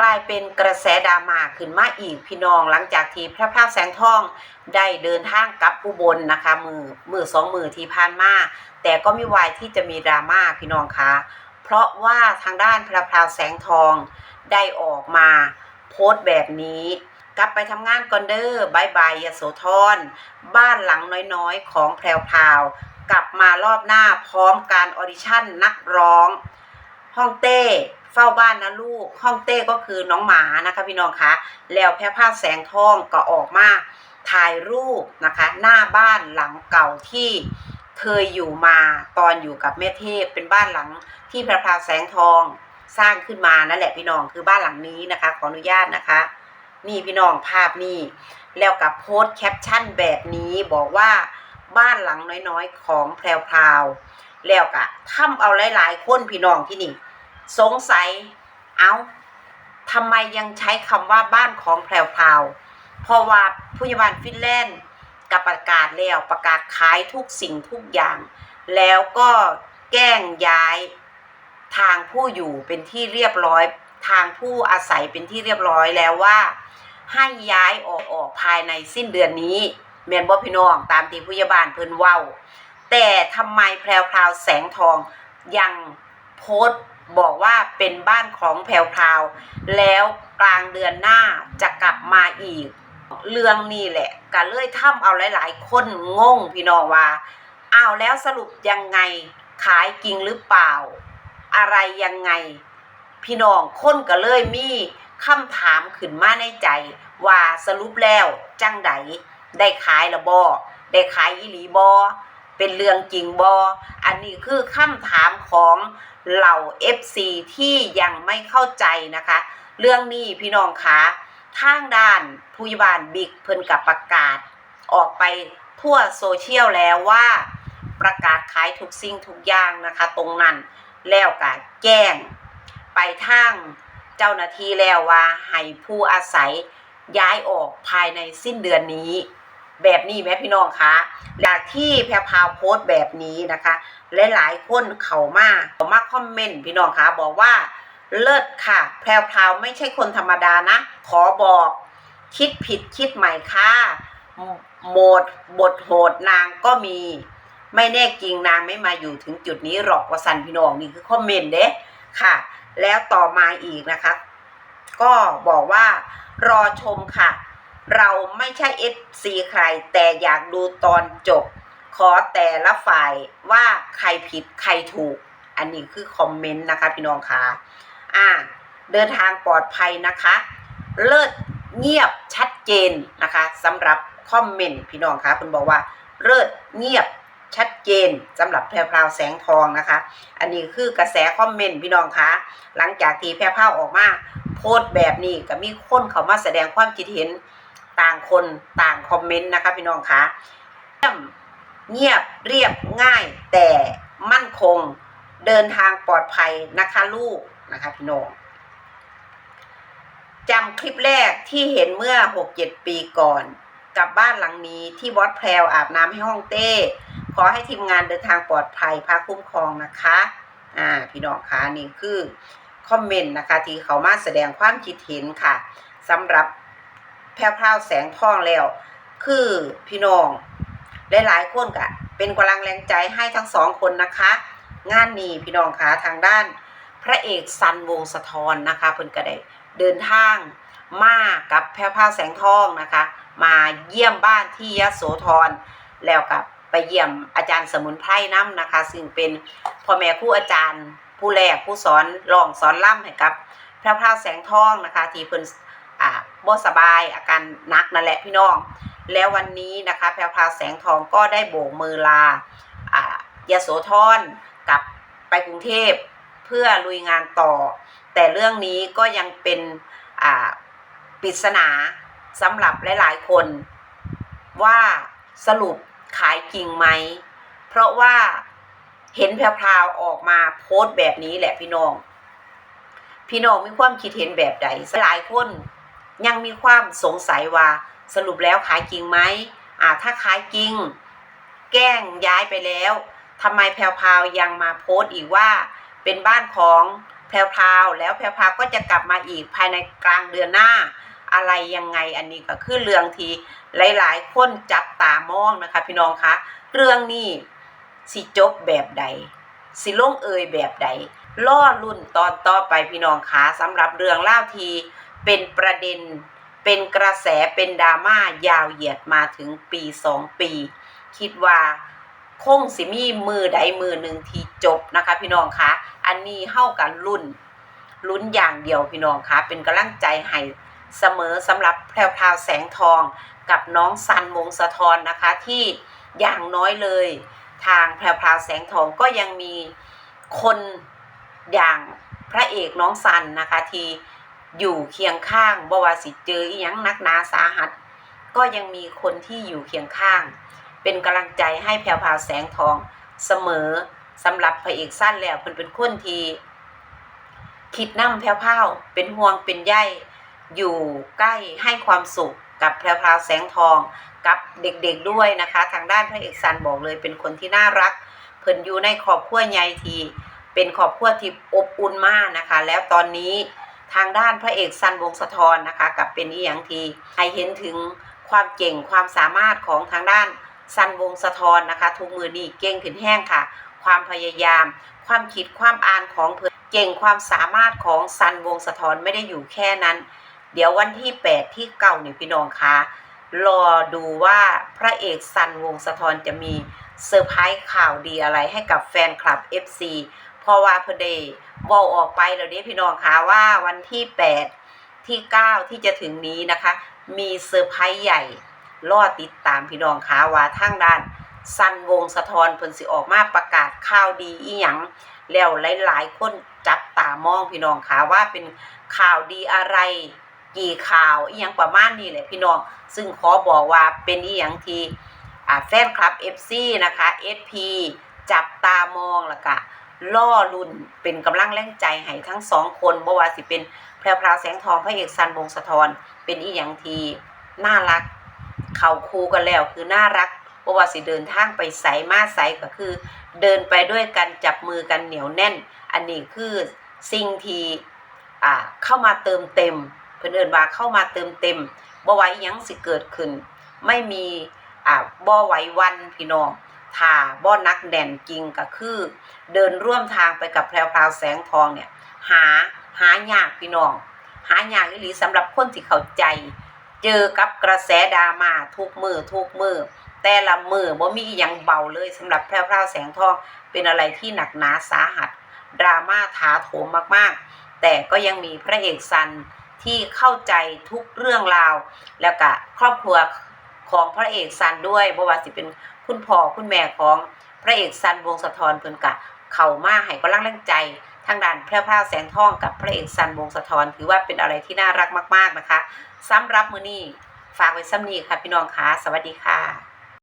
กลายเป็นกระแสดราม่าขึ้นมาอีกพี่น้องหลังจากที่พระพราวแสงทองได้เดินทางกลับอุบลนะคะ มือมือสองมือที่ผ่านมาแต่ก็ไม่วายที่จะมีดราม่าพี่น้องคะเพราะว่าทางด้านพระพราวแสงทองได้ออกมาโพสต์แบบนี้ กลับไปทำงานก่อนเดอร์บายบายยโสธรบ้านหลังน้อยๆ ของแพรวพราวกลับมารอบหน้าพร้อมการออดิชั่นนักร้อง ห้องเต้เฝ้าบ้านนะลูกห้องเต้ก็คือน้องหมานะคะพี่น้องคะแล้วแพร่ภาแสงทองก็ออกมาถ่ายรูปนะคะ หน้าบ้านหลังเก่าที่เคยอยู่มาตอนอยู่กับแม่เทพเป็นบ้านหลังที่พระพาวแสงทองสร้างขึ้นมานั่นแหละพี่น้องคือบ้านหลังนี้นะคะ ขออนุญาตนะคะ นี่พี่น้องภาพนี่แล้วกับโพสต์แคปชั่นแบบนี้บอกว่าบ้านหลังน้อยๆ ของแพรวพราวแล้วกะทำเอาหลายๆคนพี่น้องที่นี่ สงสัย เอาทำไมยังใช้คำว่าบ้านของแพรวพาวเพราะว่าผู้ใหญ่บ้านฟินแลนด์กับประกาศแล้วประกาศขายทุกสิ่งทุกอย่าง แล้วก็แกล้งย้ายทางผู้อยู่เป็นที่เรียบร้อย ทางผู้อาศัยเป็นที่เรียบร้อยแล้วว่า ให้ย้ายออกออกภายในสิ้นเดือนนี้แมนบ่พี่น้องตามที่ผู้ใหญ่บ้านเพิ่นเว้า แต่ทำไมแพรวพราวแสงทองยังโพสต์ บอกว่าเป็นบ้านของแพรวพราว แล้วกลางเดือนหน้าจะกลับมาอีก เรื่องนี้แหละก็เลยทำเอาหลาย ๆ คนงงพี่น้องว่าเอาแล้วสรุปยังไงขายจริงหรือเปล่า อะไรยังไง พี่น้องคนก็เลยมีคำถามขึ้นมาในใจ ว่าสรุปแล้วจังไดได้ขายละบอได้ขายอีหลีบอเป็นเรื่องจริงบออันนี้คือคำถามของ เหล่า FC ที่ยังไม่เข้าใจนะคะ เรื่องนี้พี่น้องคะทางด้านผู้ใหญ่บ้านบิ๊กเพิ่นกับประกาศ ออกไปทั่วโซเชียลแล้วว่าประกาศขายทุกสิ่งทุกอย่างนะคะ ตรงนั้นแล้วก็แจ้ง ไปทางเจ้าหน้าที่แล้วว่าให้ผู้อาศัยย้ายออกภายในสิ้นเดือนนี้ แบบนี้ไหมพี่น้องคะจากที่แพรพาวโพสต์แบบนี้นะคะ หลายๆคนเขามาเขามาคอมเมนต์พี่น้องคะบอกว่าเลิศค่ะ แพรวพาวไม่ใช่คนธรรมดานะ ขอบอก คิดผิดคิดใหม่ค่ะโหมดบทโหดนางก็มี ไม่แน่จริงนางไม่มาอยู่ถึงจุดนี้หรอกวสันพี่น้องนี่คือคอมเมนต์เด้ค่ะ แล้วต่อมาอีกนะคะ ก็บอกว่ารอชมค่ะ เราไม่ใช่ FC ใคร แต่อยากดูตอนจบ ขอแต่ละฝ่ายว่าใครผิดใครถูก อันนี้คือคอมเมนต์นะคะพี่น้องคะอ่า เดินทางปลอดภัยนะคะ เลิศเงียบชัดเจนนะคะสำหรับคอมเมนต์พี่น้องคะคุณบอกว่าเลิศเงียบชัดเจนสำหรับแพรพราวแสงทองนะคะ อันนี้คือกระแสคอมเมนต์พี่น้องคะหลังจากที่แพรพราวออกมาโพสต์แบบนี้ก็มีคนเขามาแสดงความคิดเห็น ต่างคนต่างคอมเมนต์นะคะพี่น้องคะเงียบเรียบง่าย แต่มั่นคงเดินทางปลอดภัยนะคะลูกนะคะพี่น้องจำคลิปแรกที่เห็นเมื่อ 6-7 ปีก่อนกับบ้านหลังนี้ที่วัดแพรวอาบน้ำให้ห้องเต้ ขอให้ทีมงานเดินทางปลอดภัยพาคุ้มครองนะคะ อ่า พี่น้องคะนี่คือ คอมเมนต์นะคะ ที่เขามาแสดงความคิดเห็นค่ะสำหรับ แพรวพราวแสงทองแล้ว คือพี่น้องหลายๆคนกะเป็นกำลังแรงใจให้ทั้งสองคนนะคะ งานนี้พี่น้องคะทางด้าน พระเอกซันวงสะทอนนะคะเพิ่นก็ได้เดินทางมากับแพรวพราวแสงทองนะคะ มาเยี่ยมบ้านที่ยโสธรแล้วกับไปเยี่ยมอาจารย์สมุนไพรน้ำนะคะ ซึ่งเป็นพ่อแม่ครูอาจารย์ผู้แรกผู้สอนรองสอนล่ำให้กับแพรวพราวแสงทองนะคะ ที่เพิ่น อ่าบ่สบายอาการนักนั่นแหละพี่น้อง แล้ววันนี้นะคะแพรวพราวแสงทองก็ได้โบกมือลาอ่ายโสธรกับไปกรุงเทพเพื่อลุยงานต่อ แต่เรื่องนี้ก็ยังเป็นอ่าปริศนาสำหรับหลายๆ คน ว่าสรุปขายจริงไหม เพราะว่าเห็นแพรวๆออกมาโพสต์แบบนี้แหละพี่น้อง พี่น้องมีความคิดเห็นแบบใดหลายคน ยังมีความสงสัยว่าสรุปแล้วขายจริงไหมอ่าถ้าขายจริง แกล้งย้ายไปแล้วทำไมแพรวๆยังมาโพสต์อีกว่า เป็นบ้านของแพรวพาวแล้วแพรวพาวก็จะกลับมาอีกภายในกลางเดือนหน้า อะไรยังไงอันนี้ก็คือเรื่องที่หลาย ๆ คนจับตามองนะคะ พี่น้องคะเรื่องนี้สิจบแบบใด สิลงเอยแบบใดล่อรุ่นตอนต่อไปพี่น้องคะสำหรับเรื่องเล่าที เป็นประเด็น เป็นกระแสเป็นดราม่ายาวเหยียดมาถึงปีสองปี คิดว่าคงสิมีมือใดมือหนึ่งที่จบนะคะ พี่น้องคะอันนี้เข้ากันรุ่นลุ้นอย่างเดียวพี่น้องคะเป็นกำลังใจให้เสมอสำหรับแพรวพราวแสงทองกับน้องซันวงสะทอนนะคะที่อย่างน้อยเลย ทางแพรวพราวแสงทองก็ยังมีคนอย่างพระเอกน้องซันนะคะที่ อยู่เคียงข้างบ่ว่าสิเจออีหยังนักหนาสาหัส ก็ยังมีคนที่อยู่เคียงข้าง เป็นกำลังใจให้แพรวพาวแสงทองเสมอสำหรับพระเอกสั้นแล้วเพิ่นเป็นคนที่คิดน้ำแพรวพาวเป็นห่วงเป็นใยอยู่ใกล้ให้ความสุขกับแพรวพาวแสงทองกับเด็กๆด้วยนะคะ ทางด้านพระเอกซันบอกเลยเป็นคนที่น่ารัก เพิ่นอยู่ในครอบครัวใหญ่ทีเป็นครอบครัวที่อบอุ่นมากนะคะ แล้วตอนนี้ ทางด้านพระเอกซันวงสะทอนนะคะกับเป็นอีหยังทีให้เห็นถึงความเก่งความสามารถของทางด้านซันวงสะทอนนะคะทุกมือนี่เก่งขึ้นแห้งค่ะ ความพยายาม ความคิดความอ่านของเพิ่นเก่งความสามารถของซันวงสะทอนไม่ได้อยู่แค่นั้น เดี๋ยววันที่ 8 ที่เก่าเนี่พี่น้องคะรอดูว่าพระเอกซันวงสะทอนจะมีเซอร์ไพรส์ข่าวดีอะไรให้กับแฟนคลับ FC เพราะว่าเพอดย์วอลออกไปแล้วเนี่ยพี่น้องคะว่าวันที่8ที่9ที่จะถึงนี้นะคะ มีเซอร์ไพรส์ใหญ่รอติดตามพี่น้องคะว่าทางด้านซันวงสะทอนเพิ่นสิออกมาประกาศข่าวดีอีหยังแล้วหลายๆคนจับตามองพี่น้องคะว่าเป็นข่าวดีอะไรกี่ข่าวอีหยังประมาณนี้แหละพี่น้อง ซึ่งขอบอกว่าเป็นอีหยังที่อ่าแฟนคลับ FC นะคะ SP จับตามองแล้วก็ ล่อลุนเป็นกำลังแรงใจให้ทั้งสองคนบ่ว่าสิเป็นแพรวพราวแสงทองพระเอกซันวงสะทอนเป็นอีหยังทีน่ารัก เข้าคู่กันแล้วคือน่ารักบ่ว่าสิเดินทางไปไสมาไสก็คือ เดินไปด้วยกันจับมือกันเหนียวแน่น อันนี้คือสิ่งที่อ่าเข้ามาเติมเต็ม เพิ่อนเอิ้นว่าเข้ามาเติมเต็มบ่ไวหยังสิเกิดขึ้น ไม่มีอ่าบ่ไหววันพี่น้อง ถ้าบ่อนักแน่นจริงก็คือ เดินร่วมทางไปกับแพรวพราวแสงทองเนี่ยหาหายากพี่น้อง หายากอีหลีสำหรับคนที่เข้าใจ เจอกับกระแสดราม่าทุกมือทุกมือแต่ละมือบ่มีอหยังเบาเลยสำหรับแพรวพราวแสงทองเป็นอะไรที่หนักหนาสาหัสดราม่าถาโถมมากๆ แต่ก็ยังมีพระเอกซันที่เข้าใจทุกเรื่องราว แล้วก็ครอบครัว ของพระเอกซันด้วยบ่ว่าสิเป็นคุณพ่อคุณแม่ของพระเอกซันวงสะทอนเพิ่นกะ เข้ามาให้กำลังแรงใจ ทางด้านแพร่วพราแสงทองกับพระเอกซันวงสะทอนถือว่าเป็นอะไรที่น่ารักมาก ๆนะคะสำหรับมื้อนี้ฝากไว้ซ้ำนี้ค่ะพี่น้องคะสวัสดีค่ะ